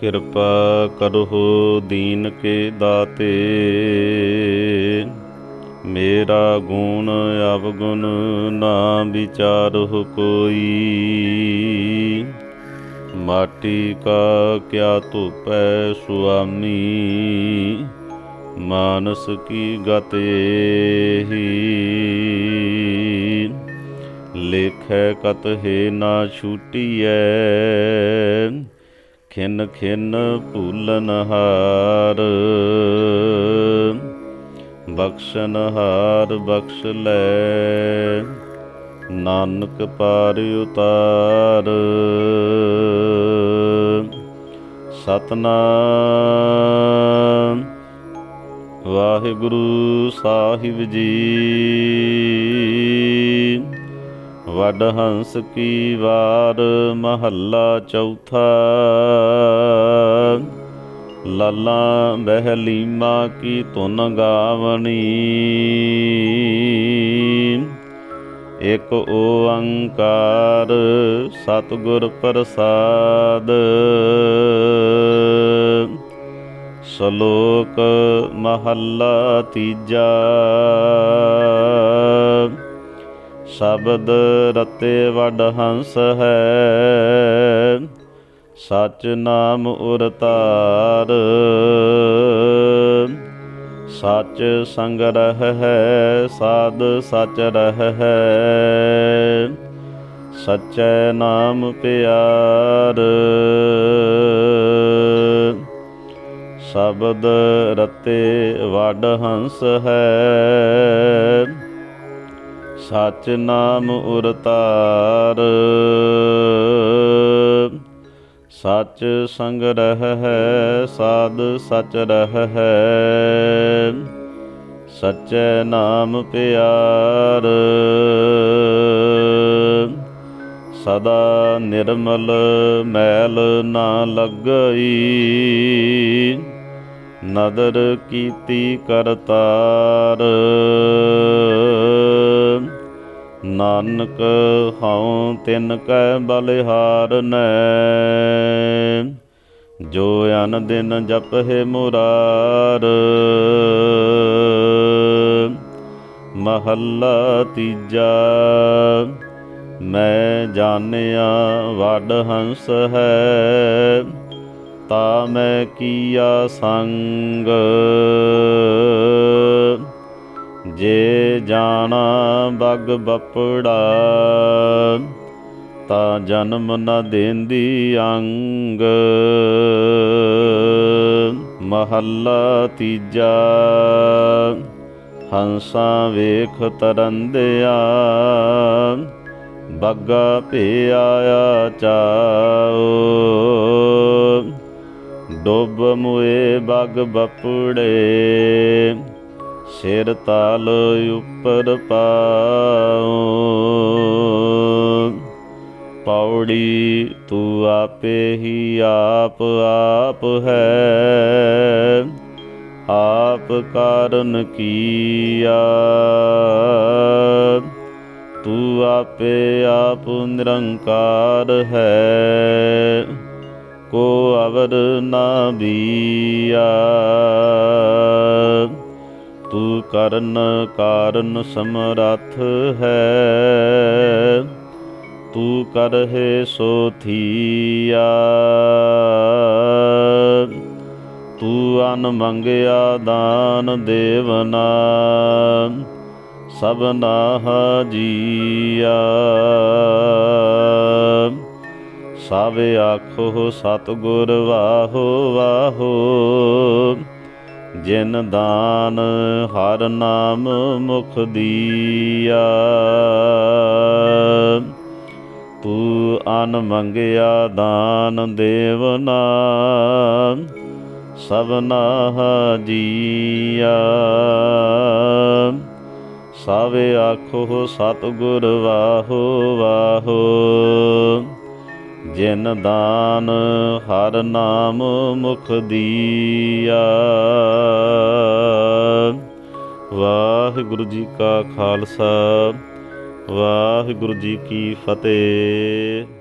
ਕਿਰਪਾ ਕਰਹੁ ਦੀਨ ਕੇ ਦਾਤੇ। ਮੇਰਾ ਗੁਣ ਅਵਗੁਣ ਨਾ ਵਿਚਾਰਹੁ ਕੋਈ। ਮਾਟੀ ਕਾ ਕਿਆ ਧੁਪੈ ਸੁਆਮੀ। ਮਾਨਸ ਕੀ ਗਤ ਏਹੀ ਲੇਖੈ ਕਤ ਹੈ ਨਾ ਛੂਟੀਐ। ਖਿਨ ਖਿਨ ਭੂਲਨ ਹਾਰ। ਬਖਸ਼ਨ ਹਾਰ ਬਖਸ਼ ਲੈ। ਨਾਨਕ ਪਾਰ ਉਤਾਰ। ਸਤਨਾਮ। ਵਾਹਿਗੁਰੂ ਸਾਹਿਬ ਜੀ। ਵਡ ਹੰਸ ਕੀ ਵਾਰ ਮਹੱਲਾ ਚੌਥਾ। ਲਾਲਾ ਬਹਿਲੀਮਾ ਕੀ ਧੁਨ ਗਾਵਣੀ। ਇਕ ਓੰਕਾਰ ਸਤਿਗੁਰ ਪ੍ਰਸਾਦ। ਸ਼ਲੋਕ ਮਹੱਲਾ ਤੀਜਾ। ਸ਼ਬਦ ਰਤੇ ਵਡ ਹੰਸ ਹੈ। ਸਚ ਨਾਮ ਉਰਤਾਰ ਸਚ ਸੰਗ ਰਹ ਹੈ, ਸਾਧ ਸਚ ਰਹ ਹੈ। ਸਚੈ ਨਾਮ ਪਿਆਰ। ਸ਼ਬਦ ਰਤੇ ਵਡ ਹੰਸ ਹੈ। ਸਚ ਨਾਮ ਉਰਤਾਰ। ਸਚ ਸੰਗ ਰਹ ਹੈ ਸਾਧ ਸਚ ਰਹ। ਹੈ ਸਚੈ ਨਾਮ ਪਿਆਰ। ਸਦਾ ਨਿਰਮਲ ਮੈਲ ਨਾ ਲੱਗਈ। ਨਦਰ ਕੀਤੀ ਕਰਤਾਰ। ਨਾਨਕ ਹਉ ਤਿਨ ਕੈ ਬਲਿਹਾਰ ਨੈ। ਜੋ ਅਨ ਦਿਨ ਜਪਹਿ ਮੁਰਾਰ। ਮਹੱਲਾ ਤੀਜਾ, ਮੈਂ ਜਾਣਿਆ ਵਡ ਹੰਸ ਹੈ, ਤਾ ਮੈਂ ਕੀਆ ਸੰਗ। ਜੇ ਜਾਣਾ ਬਗ ਬਪੜਾ, ਤਾ ਜਨਮ ਨ ਦੇਂਦੀ ਅੰਗ। ਮਹੱਲਾ ਤੀਜਾ, ਹੰਸਾਂ ਵੇਖ ਤਰੰਦਿਆ, ਬੱਗਾ ਭੇ ਆਇਆ ਚਾਓ ਡੁੱਬ ਮੁਏ ਬਗ ਬਪੜੇ ਸਿਰ ਤਾਲ ਉੱਪਰ ਪਾਉ। ਪੌੜੀ ਤੂੰ ਆਪੇ ਹੀ ਆਪ ਆਪ ਹੈ। ਆਪ ਕਾਰਨ ਕੀਆ ਤੂੰ ਆਪੇ ਆਪ ਨਿਰੰਕਾਰ ਹੈ। ਕੋ ਅਵਰ ਨਾ ਬੀਆ। ਕਰਨ ਕਾਰਨ ਸਮਰੱਥ ਹੈ। ਤੂੰ ਕਰਹਿ ਸੋ ਥੀਆ। ਤੂੰ ਅਨ ਮੰਗਿਆ ਦਾਨ ਦੇਵਨਾ। ਸਭਨਾ ਜੀਆ। ਸਭ ਆਖੋ ਸਤਿਗੁਰ ਵਾਹੋ ਵਾਹੋ। ਜਿਨ ਦਾਨ ਹਰ ਨਾਮ ਮੁਖ ਦੀਆ। ਤੂੰ ਅਨ ਮੰਗਿਆ ਦਾਨ ਦੇਵਨਾ ਸਭਨਾ ਜੀਆ। ਸਭ ਆਖੋ ਸਤਿਗੁਰ ਵਾਹੋ ਵਾਹੋ। ਜਿਨ ਦਾਨ ਹਰ ਨਾਮ ਮੁਖ ਦੀਆ। ਵਾਹਿਗੁਰੂ ਜੀ ਕਾ ਖਾਲਸਾ ਵਾਹਿਗੁਰੂ ਜੀ ਕੀ ਫਤਿਹ।